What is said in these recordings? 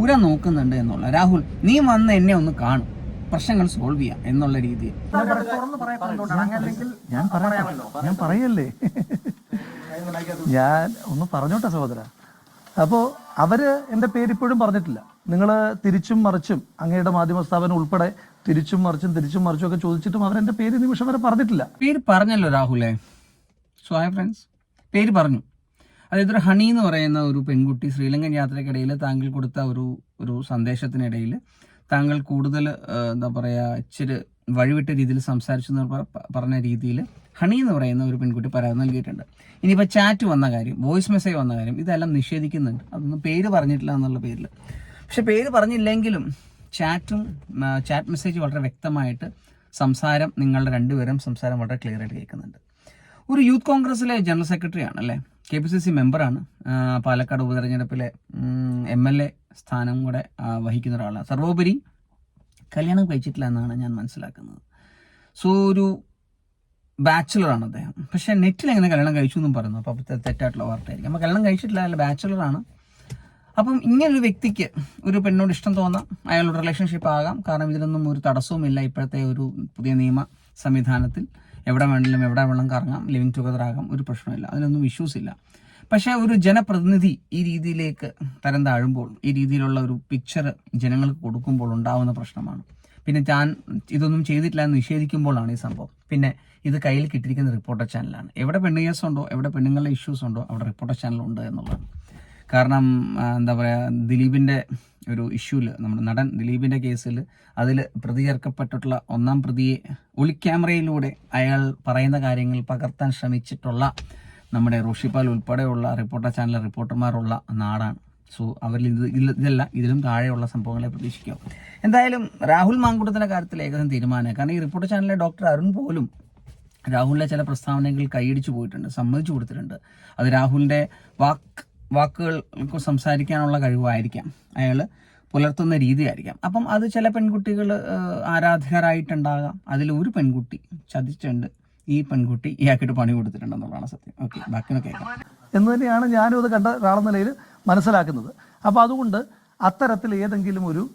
ഉര നോക്കുന്നുണ്ട് എന്നുള്ള. രാഹുൽ നീ വന്ന് എന്നെ ഒന്ന് കാണും. പ്രശ്നങ്ങൾ സോൾവ് ചെയ്യാം എന്നുള്ള രീതിയിൽ. ഞാൻ ഞാൻ പറയല്ലേ? ഞാൻ ഒന്ന് പറഞ്ഞോട്ടെ സഹോദര. അപ്പോ അവർ എന്റെ പേര് ഇപ്പോഴും പറഞ്ഞിട്ടില്ല. നിങ്ങൾ തിരിച്ചും മറിച്ചും അങ്ങയുടെ മാധ്യമ സ്ഥാപനം ഉൾപ്പെടെ തിരിച്ചും മറിച്ചും തിരിച്ചും മറിച്ചും ഒക്കെ ചോദിച്ചിട്ടും അവരെന്റെ പേര് നിമിഷം വരെ പറഞ്ഞിട്ടില്ല. പേര് പറഞ്ഞല്ലോ രാഹുലേ. സോ ഹൈ ഫ്രണ്ട്സ് പേര് പറഞ്ഞു. അതായത് ഒരു ഹണി എന്ന് പറയുന്ന ഒരു പെൺകുട്ടി ശ്രീലങ്കൻ യാത്രയ്ക്കിടയിൽ താങ്കൾ കൊടുത്ത ഒരു ഒരു സന്ദേശത്തിനിടയിൽ താങ്കൾ കൂടുതൽ എന്താ പറയുക ഇച്ചിരി വഴിവിട്ട രീതിയിൽ സംസാരിച്ചു പറഞ്ഞ രീതിയിൽ ഹണി എന്ന് പറയുന്ന ഒരു പെൺകുട്ടി പരാതി നൽകിയിട്ടുണ്ട്. ഇനിയിപ്പോൾ ചാറ്റ് വന്ന കാര്യം വോയിസ് മെസ്സേജ് വന്ന കാര്യം ഇതെല്ലാം നിഷേധിക്കുന്നുണ്ട്. അതൊന്നും പേര് പറഞ്ഞിട്ടില്ല എന്നുള്ള പേരിൽ പക്ഷെ പേര് പറഞ്ഞില്ലെങ്കിലും ചാറ്റും ചാറ്റ് മെസ്സേജ് വളരെ വ്യക്തമായിട്ട് സംസാരം നിങ്ങളുടെ രണ്ടുപേരും സംസാരം വളരെ ക്ലിയർ ആയിട്ട് കേൾക്കുന്നുണ്ട്. ഒരു യൂത്ത് കോൺഗ്രസിലെ ജനറൽ സെക്രട്ടറി ആണ് അല്ലേ? കെ പി സി സി മെമ്പറാണ്. പാലക്കാട് ഉപതെരഞ്ഞെടുപ്പിലെ എം എൽ എ സ്ഥാനം കൂടെ വഹിക്കുന്ന ഒരാളാണ്. സർവോപരി കല്യാണം കഴിച്ചിട്ടില്ല എന്നാണ് ഞാൻ മനസ്സിലാക്കുന്നത്. സോ ഒരു ബാച്ചിലറാണ് അദ്ദേഹം. പക്ഷേ നെറ്റിൽ എങ്ങനെ കല്യാണം കഴിച്ചു എന്നും പറയുന്നു. അപ്പോൾ തെറ്റായിട്ടുള്ള വാർത്തയായിരിക്കും. അപ്പോൾ കല്യാണം കഴിച്ചിട്ടില്ല അല്ല ബാച്ചിലറാണ് അപ്പം ഇങ്ങനൊരു വ്യക്തിക്ക് ഒരു പെണ്ണോട് ഇഷ്ടം തോന്നാം. അയാളുടെ റിലേഷൻഷിപ്പ് ആകാം. കാരണം ഇതിലൊന്നും ഒരു തടസ്സവുമില്ല ഇപ്പോഴത്തെ ഒരു പുതിയ നിയമ സംവിധാനത്തിൽ. എവിടെ വേണമെങ്കിലും എവിടെ വേണം കറങ്ങാം. ലിവിങ് ടുഗദർ ആകാം. ഒരു പ്രശ്നമില്ല അതിനൊന്നും ഇഷ്യൂസ് ഇല്ല. പക്ഷേ ഒരു ജനപ്രതിനിധി ഈ രീതിയിലേക്ക് തരം താഴുമ്പോൾ ഈ രീതിയിലുള്ള ഒരു പിക്ചർ ജനങ്ങൾക്ക് കൊടുക്കുമ്പോൾ ഉണ്ടാവുന്ന പ്രശ്നമാണ്. പിന്നെ ഞാൻ ഇതൊന്നും ചെയ്തിട്ടില്ല എന്ന് നിഷേധിക്കുമ്പോഴാണ് ഈ സംഭവം. പിന്നെ ഇത് കയ്യിൽ കിട്ടിയിരിക്കുന്ന റിപ്പോർട്ടർ ചാനലാണ് എവിടെ പെണ്ണുകേസ് ഉണ്ടോ എവിടെ പെണ്ണുങ്ങളുടെ ഇഷ്യൂസ് ഉണ്ടോ അവിടെ റിപ്പോർട്ടർ ചാനൽ ഉണ്ട് എന്നുള്ളതാണ്. കാരണം എന്താ പറയുക ദിലീപിന്റെ ഒരു ഇഷ്യൂൽ നമ്മുടെ നടൻ ദിലീപിന്റെ കേസിൽ അതിൽ പ്രതി ചേർക്കപ്പെട്ടിട്ടുള്ള ഒന്നാം പ്രതിയെ ഒളിക്യാമറയിലൂടെ അയാൾ പറയുന്ന കാര്യങ്ങൾ പകർത്താൻ ശ്രമിച്ചിട്ടുള്ള നമ്മുടെ റോഷിപ്പാൽ ഉൾപ്പെടെയുള്ള റിപ്പോർട്ടർ ചാനൽ റിപ്പോർട്ടർമാരുള്ള നാടാണ്. സോ അവരിൽ ഇത് ഇതല്ല ഇതിലും താഴെയുള്ള സംഭവങ്ങളെ പ്രതീക്ഷിക്കാം. എന്തായാലും രാഹുൽ മാങ്കുട്ടത്തിന്റെ കാര്യത്തിൽ ഏകദേശം തീരുമാനം കാരണം ഈ റിപ്പോർട്ടർ ചാനലിലെ ഡോക്ടർ അരുൺ പോലും രാഹുലിന്റെ ചില പ്രസ്താവനകൾ കൈയടിച്ചു പോയിട്ടുണ്ട് സമ്മതിച്ചു കൊടുത്തിട്ടുണ്ട്. അത് രാഹുലിന്റെ വാക്ക് വാക്കുകൾക്ക് സംസാരിക്കാനുള്ള കഴിവായിരിക്കാം. അയാൾ പുലർത്തുന്ന രീതിയായിരിക്കാം. അപ്പം അത് ചില പെൺകുട്ടികൾ ആരാധകരായിട്ടുണ്ടാകാം. അതിൽ ഒരു പെൺകുട്ടി ചതിച്ചുണ്ട് ഈ പെൺകുട്ടി ഇയാൾക്കിട്ട് പണി കൊടുത്തിട്ടുണ്ടെന്നുള്ളതാണ് സത്യം. ഓക്കെ ബാക്കി കേൾക്കാം. എന്ന് തന്നെയാണ് ഞാനും അത് കണ്ട ഒരാളെന്ന നിലയിൽ മനസ്സിലാക്കുന്നത്. അപ്പോൾ അതുകൊണ്ട് അത്തരത്തിൽ ഏതെങ്കിലും ഒരു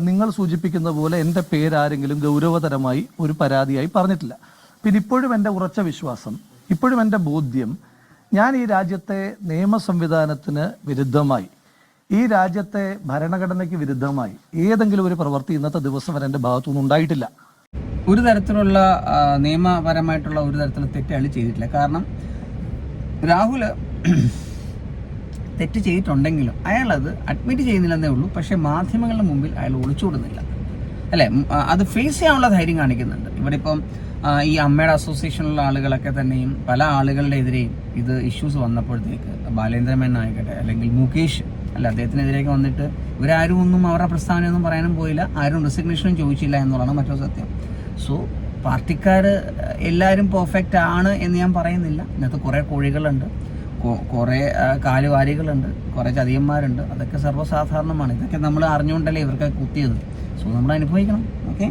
നിങ്ങൾ സൂചിപ്പിക്കുന്ന പോലെ എന്റെ പേരാരെങ്കിലും ഗൗരവതരമായി ഒരു പരാതിയായി പറഞ്ഞിട്ടില്ല. പിന്നെ ഇപ്പോഴും എന്റെ ഉറച്ച വിശ്വാസം ഇപ്പോഴും എന്റെ ബോധ്യം ഞാൻ ഈ രാജ്യത്തെ നിയമ സംവിധാനത്തിന് വിരുദ്ധമായി. ഈ രാജ്യത്തെ ഭരണഘടനയ്ക്ക് വിരുദ്ധമായി. ഏതെങ്കിലും ഒരു പ്രവൃത്തി ഇന്നത്തെ ദിവസം വരെ എന്റെ ഭാഗത്തുനിന്ന് ഉണ്ടായിട്ടില്ല. ഒരു തരത്തിലുള്ള നിയമപരമായിട്ടുള്ള ഒരു തരത്തിലുള്ള തെറ്റ് അയാൾ ചെയ്തിട്ടില്ല. കാരണം രാഹുൽ തെറ്റ് ചെയ്തിട്ടുണ്ടെങ്കിലും അയാൾ അത് അഡ്മിറ്റ് ചെയ്യുന്നില്ലെന്നേ ഉള്ളൂ. പക്ഷേ മാധ്യമങ്ങളുടെ മുമ്പിൽ അയാൾ ഒളിച്ചോടുന്നില്ല. അല്ലേ? അത് ഫേസ് ചെയ്യാനുള്ള ധൈര്യം കാണിക്കുന്നുണ്ട്. ഇവിടെ ഇപ്പം ഈ അമ്മയുടെ അസോസിയേഷനിലുള്ള ആളുകളൊക്കെ തന്നെയും പല ആളുകളുടെ എതിരെയും ഇത് ഇഷ്യൂസ് വന്നപ്പോഴത്തേക്ക് ബാലേന്ദ്രമേനൻ ആയിക്കട്ടെ അല്ലെങ്കിൽ മുകേഷ് അല്ല അദ്ദേഹത്തിനെതിരെയൊക്കെ വന്നിട്ട് ഇവരാരും ഒന്നും അവരുടെ പ്രസ്താവനയൊന്നും പറയാനും പോയില്ല. ആരും റെസിഗ്നേഷനും ചോദിച്ചില്ല എന്നുള്ളതാണ് മറ്റൊരു സത്യം. സോ പാർട്ടിക്കാർ എല്ലാവരും പെർഫെക്റ്റ് ആണ് എന്ന് ഞാൻ പറയുന്നില്ല. ഇന്നത്തെ കുറേ കോഴികളുണ്ട്. കുറേ കാലുവാരികളുണ്ട്. കുറേ ചതിയന്മാരുണ്ട്. അതൊക്കെ സർവസാധാരണമാണ്. ഇതൊക്കെ നമ്മൾ അറിഞ്ഞുകൊണ്ടല്ലേ ഇവർക്ക് കുത്തിയത്. സോ നമ്മൾ അനുഭവിക്കണം. ഓക്കെ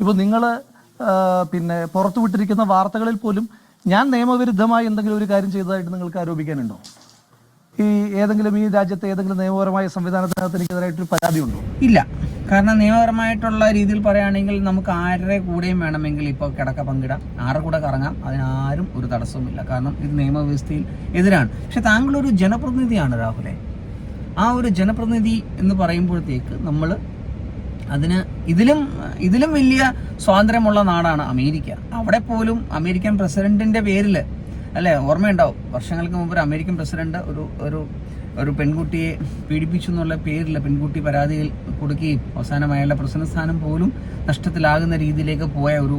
ഇപ്പോൾ നിങ്ങൾ പിന്നെ പുറത്തു വിട്ടിരിക്കുന്ന വാർത്തകളിൽ പോലും ഞാൻ നിയമവിരുദ്ധമായി എന്തെങ്കിലും ഒരു കാര്യം ചെയ്തതായിട്ട് നിങ്ങൾക്ക് ആരോപിക്കാനുണ്ടോ? ഈ ഏതെങ്കിലും ഈ രാജ്യത്തെ ഏതെങ്കിലും നിയമപരമായ സംവിധാനത്തിനകത്ത് എനിക്കെതിരായിട്ടൊരു പരാതി ഉണ്ടോ ഇല്ല. കാരണം നിയമപരമായിട്ടുള്ള രീതിയിൽ പറയുകയാണെങ്കിൽ നമുക്ക് ആരുടെ കൂടെയും വേണമെങ്കിൽ ഇപ്പോൾ കിടക്ക പങ്കിടാം. ആരുടെ കൂടെ കറങ്ങാം? അതിനാരും ഒരു തടസ്സവുമില്ല. കാരണം ഇത് നിയമവ്യവസ്ഥയിൽ എതിരാണ്. പക്ഷെ താങ്കൾ ഒരു ജനപ്രതിനിധിയാണ് രാഹുലെ. ആ ഒരു ജനപ്രതിനിധി എന്ന് പറയുമ്പോഴത്തേക്ക് നമ്മൾ അതിന് ഇതിലും ഇതിലും വലിയ സ്വാതന്ത്ര്യമുള്ള നാടാണ് അമേരിക്ക. അവിടെ പോലും അമേരിക്കൻ പ്രസിഡന്റിന്റെ പേരിൽ അല്ലെ ഓർമ്മയുണ്ടാവും. വർഷങ്ങൾക്ക് മുമ്പ് ഒരു അമേരിക്കൻ പ്രസിഡന്റ് ഒരു ഒരു ഒരു പെൺകുട്ടിയെ പീഡിപ്പിച്ചു എന്നുള്ള പേരിൽ പെൺകുട്ടി പരാതിയിൽ കൊടുക്കുകയും അവസാനം അയാളുടെ പ്രസിഡന്റ് സ്ഥാനം പോലും നഷ്ടത്തിലാകുന്ന രീതിയിലേക്ക് പോയ ഒരു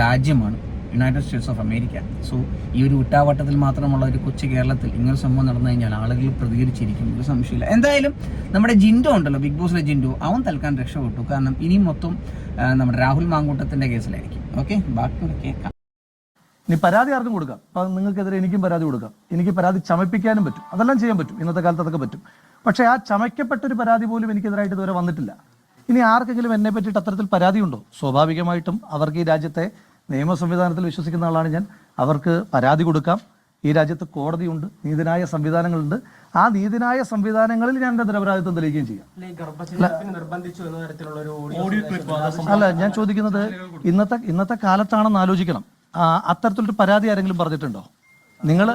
രാജ്യമാണ് United States of America so ഈ ഒരു ഉറ്റാവട്ടത്തിൽ മാത്രമുള്ള ഒരു കൊച്ചു കേരളത്തിൽ ഇങ്ങനെ സംഭവം നടന്നു കഴിഞ്ഞാൽ ആളുകൾ പ്രതികരിച്ചിരിക്കും. ഒരു സംശയമില്ല എന്തായാലും നമ്മുടെ ജിൻഡോ ഉണ്ടല്ലോ ബിഗ് ബോസിലെ ജിൻഡോ. അവൻ തൽക്കാൻ രക്ഷപ്പെട്ടു. കാരണം ഇനി മൊത്തം നമ്മുടെ രാഹുൽ മാങ്കൂട്ടത്തിന്റെ കേസിലായിരിക്കും. ഓക്കെ ബാക്കി കേൾക്കാം. ഇനി പരാതി ആർക്കും കൊടുക്കാം? അപ്പം നിങ്ങൾക്കെതിരെ എനിക്കും പരാതി കൊടുക്കാം. എനിക്ക് പരാതി ചമപ്പിക്കാനും പറ്റും. അതെല്ലാം ചെയ്യാൻ പറ്റും. ഇന്നത്തെ കാലത്ത് അതൊക്കെ പറ്റും. പക്ഷേ ആ ചമയ്ക്കപ്പെട്ട ഒരു പരാതി പോലും എനിക്കെതിരായിട്ട് ഇതുവരെ വന്നിട്ടില്ല. ഇനി ആർക്കെങ്കിലും എന്നെ പറ്റിയിട്ട് അത്തരത്തിൽ പരാതിയുണ്ടോ? സ്വാഭാവികമായിട്ടും അവർക്ക് ഈ രാജ്യത്തെ നിയമ സംവിധാനത്തിൽ വിശ്വസിക്കുന്ന ആളാണ് ഞാൻ. അവർക്ക് പരാതി കൊടുക്കാം. ഈ രാജ്യത്ത് കോടതിയുണ്ട് നീതിനായ സംവിധാനങ്ങളുണ്ട്. ആ നീതിനായ സംവിധാനങ്ങളിൽ ഞാൻ എന്റെ നിരപരാധിത്വം തെളിയിക്കുകയും ചെയ്യാം. അല്ല ഞാൻ ചോദിക്കുന്നത് ഇന്നത്തെ ഇന്നത്തെ കാലത്താണെന്ന് ആലോചിക്കണം. ആ, അത്തരത്തിലൊരു പരാതി ആരെങ്കിലും പറഞ്ഞിട്ടുണ്ടോ? നിങ്ങൾ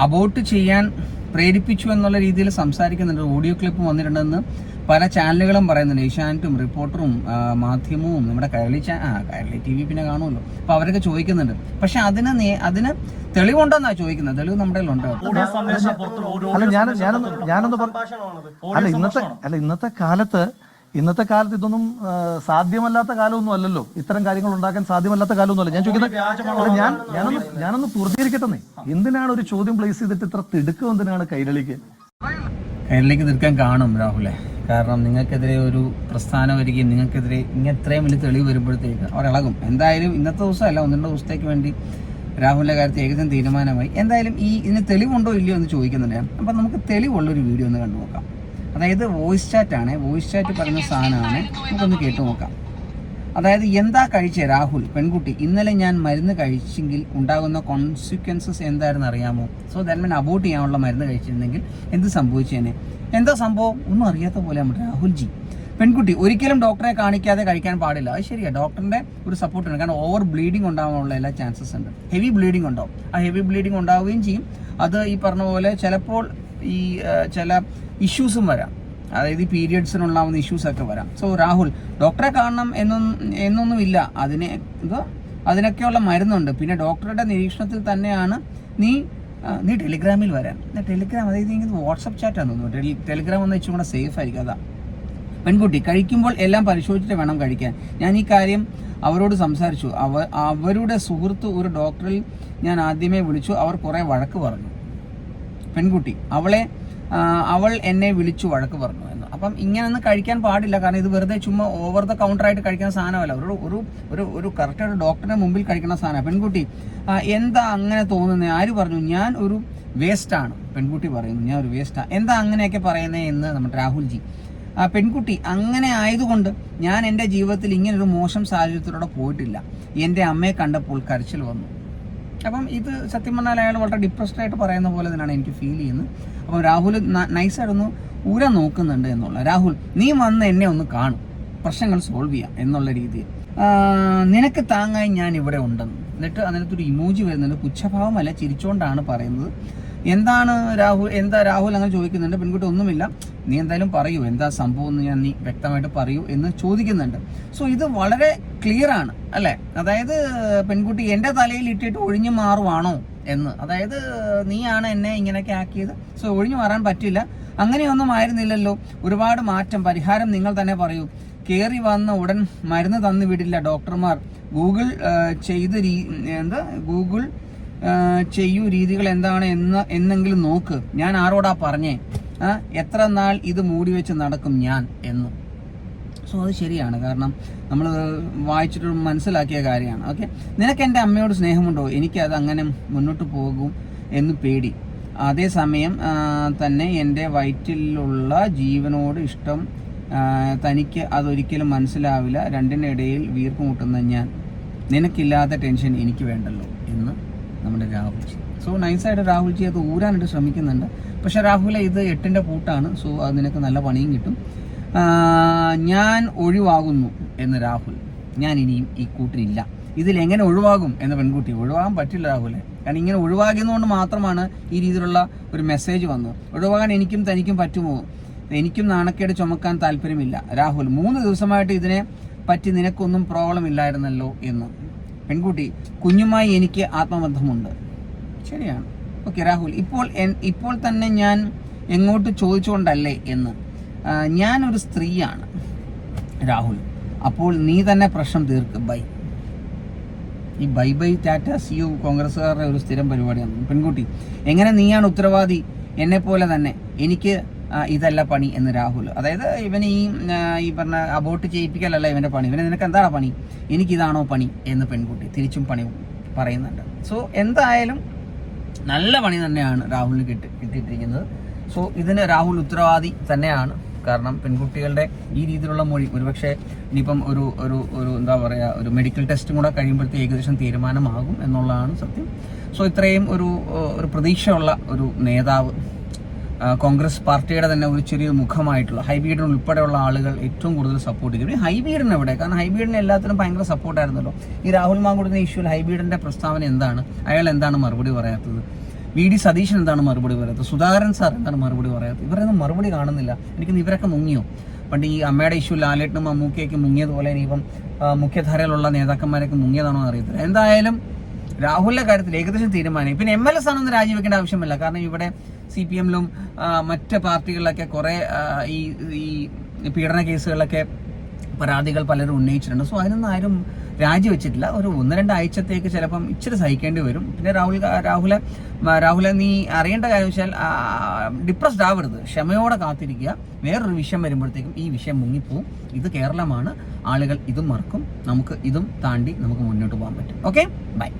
അബോട്ട് ചെയ്യാൻ പ്രേരിപ്പിച്ചു എന്നുള്ള രീതിയിൽ സംസാരിക്കുന്നുണ്ട്. ഓഡിയോ ക്ലിപ്പ് വന്നിട്ടുണ്ടെന്ന് പല ചാനലുകളും പറയുന്നുണ്ട്. ഏഷ്യാനെറ്റും റിപ്പോർട്ടറും മാധ്യമവും നമ്മുടെ കേരളി ചാ ആ കൈരളി ടി വി പിന്നെ കാണുമല്ലോ. അപ്പൊ അവരൊക്കെ ചോദിക്കുന്നുണ്ട്. പക്ഷെ അതിന് അതിന് തെളിവുണ്ടോന്നാ ചോദിക്കുന്നത്? തെളിവ് നമ്മുടെ അല്ല ഞാൻ ഞാനൊന്ന് അല്ല ഇന്നത്തെ അല്ല ഇന്നത്തെ കാലത്ത് ഇന്നത്തെ കാലത്ത് ഇതൊന്നും സാധ്യമല്ലാത്ത കാലമൊന്നും അല്ലല്ലോ. ഇത്തരം കാര്യങ്ങൾ ഉണ്ടാക്കാൻ സാധ്യമല്ലാത്ത കാലമൊന്നുമല്ല. ഞാൻ ചോദിക്കുന്നത് അല്ല, ഞാൻ ഞാനൊന്ന് ഞാനൊന്ന് പൂർത്തീകരിക്കട്ടെ എന്തിനാണ് ഒരു ചോദ്യം പ്ലേസ് ചെയ്തിട്ട് ഇത്ര തിടുക്കം എന്തിനാണ് കൈരളിക്ക്? കൈരളിക്ക് തീർക്കാൻ കാണും രാഹുലെ. കാരണം നിങ്ങൾക്കെതിരെ ഒരു പ്രസ്ഥാനം വരികയും നിങ്ങൾക്കെതിരെ ഇങ്ങനെ ഇത്രയും വലിയ തെളിവ് വരുമ്പോഴത്തേക്ക് അവർ ഇളകും. എന്തായാലും ഇന്നത്തെ ദിവസമല്ല ഒന്ന് രണ്ട് ദിവസത്തേക്ക് വേണ്ടി രാഹുലിന്റെ കാര്യത്തിൽ ഏകദേശം തീരുമാനമായി. എന്തായാലും ഈ ഇതിന് തെളിവുണ്ടോ ഇല്ലയോ എന്ന് ചോദിക്കുന്നുണ്ട്. അപ്പം നമുക്ക് തെളിവുള്ളൊരു വീഡിയോ ഒന്ന് കണ്ടു നോക്കാം അതായത് വോയിസ് ചാറ്റ് ആണ് വോയിസ് ചാറ്റ് പറയുന്ന സാധനമാണ്. നമുക്കൊന്ന് കേട്ടു നോക്കാം. അതായത് എന്താ കഴിച്ച രാഹുൽ പെൺകുട്ടി? ഇന്നലെ ഞാൻ മരുന്ന് കഴിച്ചെങ്കിൽ ഉണ്ടാകുന്ന കോൺസിക്വൻസസ് എന്തായിരുന്നു അറിയാമോ? സോ ദാറ്റ് മീൻ അബോട്ട് ചെയ്യാനുള്ള മരുന്ന് കഴിച്ചിരുന്നെങ്കിൽ എന്ത് സംഭവിച്ചേനെ എന്താ സംഭവം? ഒന്നും അറിയാത്ത പോലെ നമ്മുടെ രാഹുൽ ജി പെൺകുട്ടി ഒരിക്കലും ഡോക്ടറെ കാണിക്കാതെ കഴിക്കാൻ പാടില്ല. അത് ശരിയാ ഡോക്ടറിന്റെ ഒരു സപ്പോർട്ട് ഉണ്ട്. കാരണം ഓവർ ബ്ലീഡിംഗ് ഉണ്ടാകാനുള്ള എല്ലാ ചാൻസസ് ഉണ്ട്. ഹെവി ബ്ലീഡിംഗ് ഉണ്ടാവും. ആ ഹെവി ബ്ലീഡിംഗ് ഉണ്ടാവുകയും ചെയ്യും. അത് ഈ പറഞ്ഞ പോലെ ചിലപ്പോൾ ഈ ചില ഇഷ്യൂസും വരാം. അതായത് ഈ പീരിയഡ്സിനുണ്ടാവുന്ന ഇഷ്യൂസ് ഒക്കെ വരാം. സോ രാഹുൽ ഡോക്ടറെ കാണണം എന്നൊന്നും എന്നൊന്നുമില്ല. അതിനെ ഇത് അതിനൊക്കെയുള്ള മരുന്നുണ്ട്. പിന്നെ ഡോക്ടറുടെ നിരീക്ഷണത്തിൽ തന്നെയാണ് നീ നീ ടെലിഗ്രാമിൽ വരാൻ. ടെലിഗ്രാം അതായത് എനിക്ക് വാട്സപ്പ് ചാറ്റാണ് തോന്നുന്നു. ടെലിഗ്രാം എന്ന് വെച്ചും കൂടെ സേഫ് ആയിരിക്കും. അതാ. പെൺകുട്ടി കഴിക്കുമ്പോൾ എല്ലാം പരിശോധിച്ചിട്ട് വേണം കഴിക്കാൻ. ഞാൻ ഈ കാര്യം അവരോട് സംസാരിച്ചു. അവ അവരുടെ സുഹൃത്ത് ഒരു ഡോക്ടറിൽ ഞാൻ ആദ്യമേ വിളിച്ചു. അവർ കുറേ വഴക്ക് പറഞ്ഞു. പെൺകുട്ടി അവളെ അവൾ എന്നെ വിളിച്ചു വഴക്ക് പറഞ്ഞു എന്ന്. അപ്പം ഇങ്ങനൊന്നും കഴിക്കാൻ പാടില്ല. കാരണം ഇത് വെറുതെ ചുമ്മാ ഓവർ ദ കൗണ്ടർ ആയിട്ട് കഴിക്കുന്ന സാധനമല്ല. ഒരു ഒരു ഒരു ഒരു കറക്റ്റ് ഒരു ഡോക്ടറുടെ മുമ്പിൽ കഴിക്കുന്ന സാധനമാണ് പെൺകുട്ടി എന്താ അങ്ങനെ തോന്നുന്നത് ആര് പറഞ്ഞു? ഞാൻ ഒരു വേസ്റ്റാണ് പെൺകുട്ടി പറയുന്നു ഞാൻ ഒരു വേസ്റ്റാണ് എന്താ അങ്ങനെയൊക്കെ പറയുന്നത് എന്ന് നമ്മുടെ രാഹുൽജി. ആ പെൺകുട്ടി അങ്ങനെ ആയതുകൊണ്ട് ഞാൻ എന്റെ ജീവിതത്തിൽ ഇങ്ങനൊരു മോശം സാഹചര്യത്തിലൂടെ പോയിട്ടില്ല. എന്റെ അമ്മയെ കണ്ടപ്പോൾ കരച്ചിൽ വന്നു. അപ്പം ഇത് സത്യം പറഞ്ഞാൽ അയാൾ വളരെ ഡിപ്രസ്ഡ് ആയിട്ട് പറയുന്ന പോലെ തന്നെയാണ് എനിക്ക് ഫീൽ ചെയ്യുന്നത്. അപ്പം രാഹുൽ നൈസായിട്ടൊന്ന് ഊര നോക്കുന്നുണ്ട് എന്നുള്ള. രാഹുൽ നീ വന്ന് എന്നെ ഒന്ന് കാണും. പ്രശ്നങ്ങൾ സോൾവ് ചെയ്യാം എന്നുള്ള രീതിയിൽ. നിനക്ക് താങ്ങായി ഞാൻ ഇവിടെ ഉണ്ടെന്ന്. എന്നിട്ട് അതിനകത്തൊരു ഇമോജി വരുന്നുണ്ട്. പുച്ഛഭാവമല്ല ചിരിച്ചുകൊണ്ടാണ് പറയുന്നത്. എന്താണ് രാഹുൽ എന്താ രാഹുൽ അങ്ങനെ ചോദിക്കുന്നുണ്ട്? പെൺകുട്ടി ഒന്നുമില്ല. നീ എന്തായാലും പറയൂ എന്താ സംഭവം എന്ന് ഞാൻ നീ വ്യക്തമായിട്ട് പറയൂ എന്ന് ചോദിക്കുന്നുണ്ട്. സോ ഇത് വളരെ ക്ലിയർ ആണ് അല്ലെ? അതായത് പെൺകുട്ടി എന്റെ തലയിൽ ഇട്ടിട്ട് ഒഴിഞ്ഞു മാറുവാണോ എന്ന്. അതായത് നീയാണ് എന്നെ ഇങ്ങനെയൊക്കെ ആക്കിയത് സോ ഒഴിഞ്ഞു മാറാൻ പറ്റില്ല. അങ്ങനെയൊന്നും ആയിരുന്നില്ലല്ലോ. ഒരുപാട് മാറ്റം പരിഹാരം നിങ്ങൾ തന്നെ പറയൂ. കയറി വന്ന ഉടൻ മരുന്ന് തന്നു വിടില്ല ഡോക്ടർമാർ. ഗൂഗിൾ ചെയ്ത് എന്താ? ഗൂഗിൾ ചെയ്യൂ രീതികൾ എന്താണ് എന്ന് എന്നെങ്കിലും നോക്ക്. ഞാൻ ആരോടാ പറഞ്ഞേ? എത്ര നാൾ ഇത് മൂടി വെച്ച് നടക്കും ഞാൻ എന്ന്. സോ അത് ശരിയാണ്. കാരണം നമ്മൾ വായിച്ചിട്ട് മനസ്സിലാക്കിയ കാര്യമാണ്. ഓക്കെ? നിനക്ക് എന്റെ അമ്മയോട് സ്നേഹമുണ്ടോ? എനിക്ക് അത് അങ്ങനെ മുന്നോട്ട് പോകും എന്ന് പേടി. അതേസമയം തന്നെ എന്റെ വയറ്റിലുള്ള ജീവനോട് ഇഷ്ടം തനിക്ക് അതൊരിക്കലും മനസ്സിലാവില്ല. രണ്ടിനിടയിൽ വീർപ്പ് മുട്ടുന്ന ഞാൻ. നിനക്കില്ലാത്ത ടെൻഷൻ എനിക്ക് വേണ്ടല്ലോ എന്ന് നമ്മുടെ രാഹുൽജി സോ നൈസായിട്ട് രാഹുൽജി അത് ഊരാനായിട്ട് ശ്രമിക്കുന്നുണ്ട്. പക്ഷെ രാഹുലെ ഇത് എട്ടിന്റെ പൂട്ടാണ്. സോ അത് നിനക്ക് നല്ല പണിയും കിട്ടും. ഞാൻ ഒഴിവാകുന്നു എന്ന് രാഹുൽ. ഞാൻ ഇനിയും ഈ കൂട്ടിനില്ല ഇതിൽ എങ്ങനെ ഒഴിവാകും എന്ന പെൺകുട്ടി? ഒഴിവാകാൻ പറ്റില്ല രാഹുലെ. കാരണം ഇങ്ങനെ ഒഴിവാകുന്നതുകൊണ്ട് മാത്രമാണ് ഈ രീതിയിലുള്ള ഒരു മെസ്സേജ് വന്നത്. ഒഴിവാകാൻ എനിക്കും തനിക്കും പറ്റുമോ? എനിക്കും നാണക്കേട് ചുമക്കാൻ താല്പര്യമില്ല. രാഹുൽ മൂന്ന് ദിവസമായിട്ട് ഇതിനെ പറ്റി നിനക്കൊന്നും പ്രോബ്ലം ഇല്ലായിരുന്നല്ലോ എന്ന്. പെൺകുട്ടി കുഞ്ഞുമായി എനിക്ക് ആത്മബന്ധമുണ്ട്. ശരിയാണ്. ഓക്കെ രാഹുൽ ഇപ്പോൾ ഇപ്പോൾ തന്നെ ഞാൻ എങ്ങോട്ട് ചോദിച്ചുകൊണ്ടല്ലേ എന്ന്. ഞാനൊരു സ്ത്രീയാണ് രാഹുൽ. അപ്പോൾ നീ തന്നെ പ്രശ്നം തീർക്ക്. ബൈ. ഈ bye bye tata see you കോൺഗ്രസ്സുകാരുടെ ഒരു സ്ഥിരം പരിപാടിയാണ്. പെൺകുട്ടി എങ്ങനെ നീയാണ് ഉത്തരവാദി? എന്നെ പോലെ തന്നെ എനിക്ക് ഇതല്ല പണി എന്ന് രാഹുൽ. അതായത് ഇവൻ ഈ ഈ പറഞ്ഞ അബോട്ട് ചെയ്യിപ്പിക്കലല്ല ഇവന്റെ പണി. ഇവന് നിനക്ക് എന്താണ് പണി? എനിക്കിതാണോ പണി എന്ന് പെൺകുട്ടി തിരിച്ചും പണി പറയുന്നുണ്ട്. സോ എന്തായാലും നല്ല പണി തന്നെയാണ് രാഹുലിന് കിട്ടി കിട്ടിയിട്ടിരിക്കുന്നത്. സോ ഇതിന് രാഹുൽ ഉത്തരവാദി തന്നെയാണ്. കാരണം പെൺകുട്ടികളുടെ ഈ രീതിയിലുള്ള മൊഴി ഒരുപക്ഷെ ഇനിയിപ്പം ഒരു ഒരു ഒരു എന്താ പറയുക ഒരു മെഡിക്കൽ ടെസ്റ്റും കൂടെ കഴിയുമ്പോഴത്തേക്ക് ഏകദേശം തീരുമാനമാകും എന്നുള്ളതാണ് സത്യം. സോ ഇത്രയും ഒരു ഒരു പ്രതീക്ഷയുള്ള ഒരു നേതാവ് കോൺഗ്രസ് പാർട്ടിയുടെ തന്നെ ഒരു ചെറിയ മുഖമായിട്ടുള്ള ഹൈബീഡൻ ഉൾപ്പെടെയുള്ള ആളുകൾ ഏറ്റവും കൂടുതൽ സപ്പോർട്ട് ചെയ്തു. ഹൈബീഡൻ എവിടെ? കാരണം ഹൈബീഡിന് എല്ലാത്തിനും ഭയങ്കര സപ്പോർട്ടായിരുന്നല്ലോ ഈ രാഹുൽ മാങ്കുടിന്റെ ഇഷ്യൂവിൽ ഹൈബീഡിന്റെ പ്രസ്താവന എന്താണ്? അയാൾ എന്താണ് മറുപടി പറയാത്തത്? വി ഡി സതീശൻ എന്താണ് മറുപടി പറയാത്തത്? സുധാകരൻ സാർ എന്താണ് മറുപടി പറയാത്തത്? ഇവരൊന്നും മറുപടി കാണുന്നില്ല. എനിക്ക് ഇവരൊക്കെ മുങ്ങിയോ? പണ്ട് ഈ അമ്മയുടെ ഇഷ്യൂ ലാലേട്ടനും അമ്മൂക്കയൊക്കെ മുങ്ങിയതുപോലെ ഇനിയിപ്പം മുഖ്യധാരയിലുള്ള നേതാക്കന്മാരൊക്കെ മുങ്ങിയതാണോ അറിയത്തില്ല. എന്തായാലും രാഹുലിന്റെ കാര്യത്തിൽ ഏകദേശം തീരുമാനം പിന്നെ എം എൽ എസ് ആണെന്ന് രാജിവെക്കേണ്ട ആവശ്യമില്ല. കാരണം ഇവിടെ സി പി എമ്മിലും മറ്റ് പാർട്ടികളിലൊക്കെ കുറെ ഈ ഈ പീഡന കേസുകളിലൊക്കെ പരാതികൾ പലരും ഉന്നയിച്ചിട്ടുണ്ട്. സോ അതിനൊന്നും ആരും രാജിവെച്ചിട്ടില്ല. ഒരു ഒന്ന് രണ്ടാഴ്ചത്തേക്ക് ചിലപ്പം ഇച്ചിരി സഹിക്കേണ്ടി വരും. പിന്നെ രാഹുൽ രാഹുല രാഹുലെ നീ അറിയേണ്ട കാര്യം വെച്ചാൽ ഡിപ്രസ്ഡ് ആവരുത്. ക്ഷമയോടെ കാത്തിരിക്കുക. വേറൊരു വിഷയം വരുമ്പോഴത്തേക്കും ഈ വിഷയം മുങ്ങിപ്പോവും. ഇത് കേരളമാണ്. ആളുകൾ ഇതും മറക്കും. നമുക്ക് ഇതും താണ്ടി നമുക്ക് മുന്നോട്ട് പോകാൻ പറ്റും. Okay bye